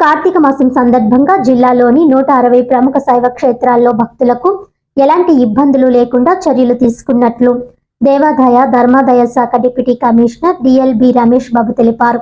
కార్తీక మాసం సందర్భంగా జిల్లాలోని నూట అరవై ప్రముఖ శైవ క్షేత్రాల్లో భక్తులకు ఎలాంటి ఇబ్బందులు లేకుండా చర్యలు తీసుకున్నట్లు దేవాదాయ ధర్మాదాయ శాఖ deputy commissioner DLB Ramesh Babu తెలిపారు.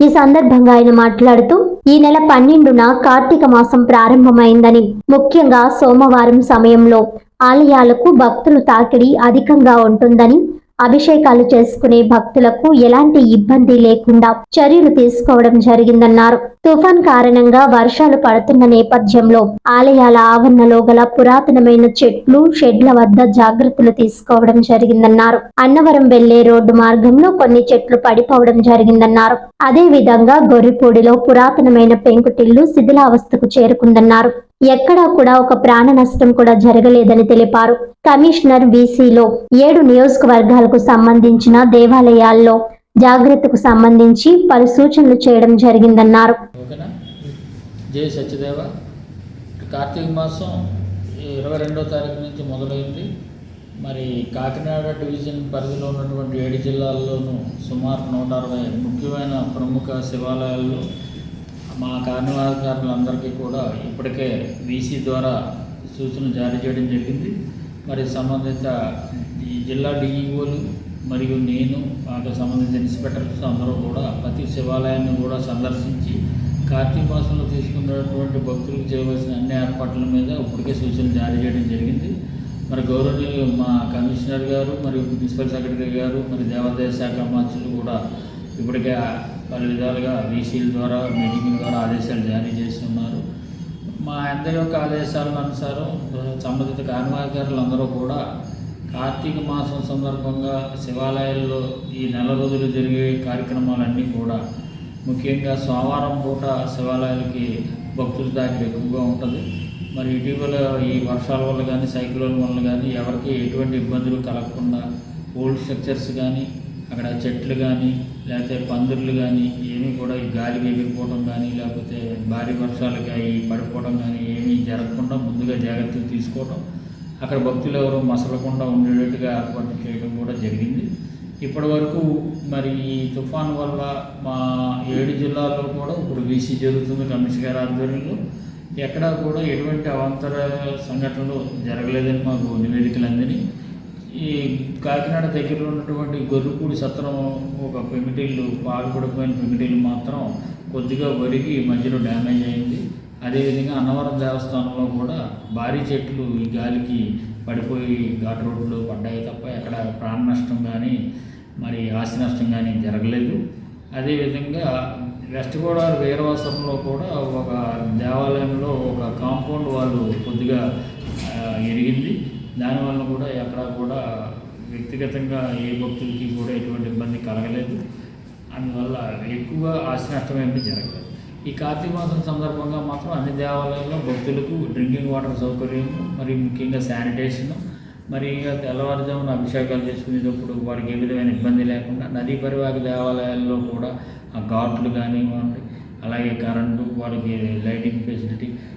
ఈ సందర్భంగా ఆయన మాట్లాడుతూ ఈ నెల పన్నెండున కార్తీక మాసం ప్రారంభమైందని ముఖ్యంగా సోమవారం సమయంలో ఆలయాలకు భక్తులు తాకిడి అధికంగా ఉంటుందని అభిషేకాలు చేసుకునే భక్తులకు ఎలాంటి ఇబ్బంది లేకుండా చర్యలు తీసుకోవడం జరిగిందన్నారు. తుఫాన్ కారణంగా వర్షాలు పడుతున్న నేపథ్యంలో ఆలయాల ఆవరణలో గల పురాతనమైన చెట్లు షెడ్ల వద్ద జాగ్రత్తలు తీసుకోవడం జరిగిందన్నారు. అన్నవరం వెళ్ళే రోడ్డు మార్గంలో కొన్ని చెట్లు పడిపోవడం జరిగిందన్నారు. అదే విధంగా గొర్రిపూడిలో పురాతనమైన పెంకుటిల్లు శిథిలావస్థకు చేరుకుందన్నారు. ఎక్కడా కూడా ఒక ప్రాణ నష్టం కూడా జరగలేదని తెలిపారు. కమిషనర్ వీసీలో ఏడు నియోజకవర్గాలకు సంబంధించిన దేవాలయాల్లో జాగ్రత్తకు సంబంధించి పలు సూచనలు చేయడం జరిగిందన్నారు. జై సత్యదేవ. కార్తీక మాసం ఇరవై రెండో తారీఖు నుంచి మొదలైంది. మరి కాకినాడ డివిజన్ పరిధిలో ఉన్నటువంటి ఏడు జిల్లాల్లోనూ సుమారు నూట అరవై ముఖ్యమైన ప్రముఖ శివాలయాల్లో మా కార్యనిర్వాహకులందరికీ కూడా ఇప్పటికే వీసీ ద్వారా సూచనలు జారీ చేయడం జరిగింది. మరి సంబంధిత ఈ జిల్లా డిఈఓలు మరియు నేను వాటికి సంబంధించిన ఇన్స్పెక్టర్స్ అందరూ కూడా ప్రతి శివాలయాన్ని కూడా సందర్శించి కార్తీక మాసంలో తీసుకున్నటువంటి భక్తులకు చేయవలసిన అన్ని ఏర్పాట్ల మీద ఇప్పటికే సూచనలు జారీ చేయడం జరిగింది. మరి గౌరవనీయులు మా కమిషనర్ గారు మరియు ప్రిన్సిపల్ సెక్రటరీ గారు మరి దేవాదాయ శాఖ మంత్రులు కూడా ఇప్పటికే పలు విధాలుగా వీసీల ద్వారా మీటింగ్ ద్వారా ఆదేశాలు జారీ చేస్తున్నారు. మా అందరి యొక్క ఆదేశాల అనుసారం సంబంధిత కార్యనిర్వాహకులు అందరూ కూడా కార్తీక మాసం సందర్భంగా శివాలయాల్లో ఈ నెల రోజులు జరిగే కార్యక్రమాలన్నీ కూడా ముఖ్యంగా సోమవారం పూట శివాలయాలకి భక్తుల దాఖలు ఎక్కువగా ఉంటుంది. మరి ఇటీవల ఈ వర్షాల వల్ల కానీ సైక్లోన్ వల్ల కానీ ఎవరికి ఎటువంటి ఇబ్బందులు కలగకుండా ఓల్డ్ స్ట్రక్చర్స్ కానీ అక్కడ చెట్లు కానీ లేకపోతే పందిర్లు కానీ ఏమీ కూడా ఈ గాలికి ఎగిరిపోవడం కానీ లేకపోతే భారీ వర్షాలకి అవి పడిపోవడం కానీ ఏమీ జరగకుండా ముందుగా జాగ్రత్తలు తీసుకోవడం అక్కడ భక్తులు ఎవరు మసలకుండా ఉండేటట్టుగా ఏర్పాటు చేయడం కూడా జరిగింది. ఇప్పటి వరకు మరి ఈ తుఫాన్ వల్ల మా ఏడు జిల్లాల్లో కూడా ఇప్పుడు వీసీ జరుగుతుంది కమిషన్ గారి ఆధ్వర్యంలో. ఎక్కడా కూడా ఎటువంటి అవాంతర సంఘటనలు జరగలేదని మాకు నివేదికలు అందినాయి ఈ కాకినాడ దగ్గరలో ఉన్నటువంటి గొర్రుపూడి సత్రం ఒక పెమిటిల్లు పాల్పడిపోయిన పెమిటిల్లు మాత్రం కొద్దిగా వరిగి మధ్యలో డ్యామేజ్ అయింది. అదేవిధంగా అన్నవరం దేవస్థానంలో కూడా భారీ చెట్లు ఈ గాలికి పడిపోయి ఘాట్ రోడ్లు పడ్డాయి తప్ప ఎక్కడ ప్రాణ నష్టం కానీ మరి ఆస్తి నష్టం కానీ జరగలేదు. అదేవిధంగా వెస్ట్ గోదావరి వీరవాసంలో కూడా ఒక దేవాలయంలో ఒక కాంపౌండ్ వాళ్ళు కొద్దిగా ఎరిగింది. దానివల్ల కూడా ఎక్కడ కూడా వ్యక్తిగతంగా ఏ భక్తులకి కూడా ఎటువంటి ఇబ్బంది కలగలేదు. అందువల్ల ఎక్కువ ఆస్తి నష్టం ఏమి జరగలేదు. ఈ కార్తీక మాసం సందర్భంగా మాత్రం అన్ని దేవాలయాల్లో భక్తులకు డ్రింకింగ్ వాటర్ సౌకర్యం మరియు ముఖ్యంగా శానిటేషన్ మరి ఇంకా తెల్లవారుజామున అభిషేకాలు చేసుకునేటప్పుడు వారికి ఏ విధమైన ఇబ్బంది లేకుండా నదీ పరివాహక దేవాలయాల్లో కూడా ఆ ఘాట్లు కానివ్వండి అలాగే కరెంటు వాళ్ళకి లైటింగ్ ఫెసిలిటీ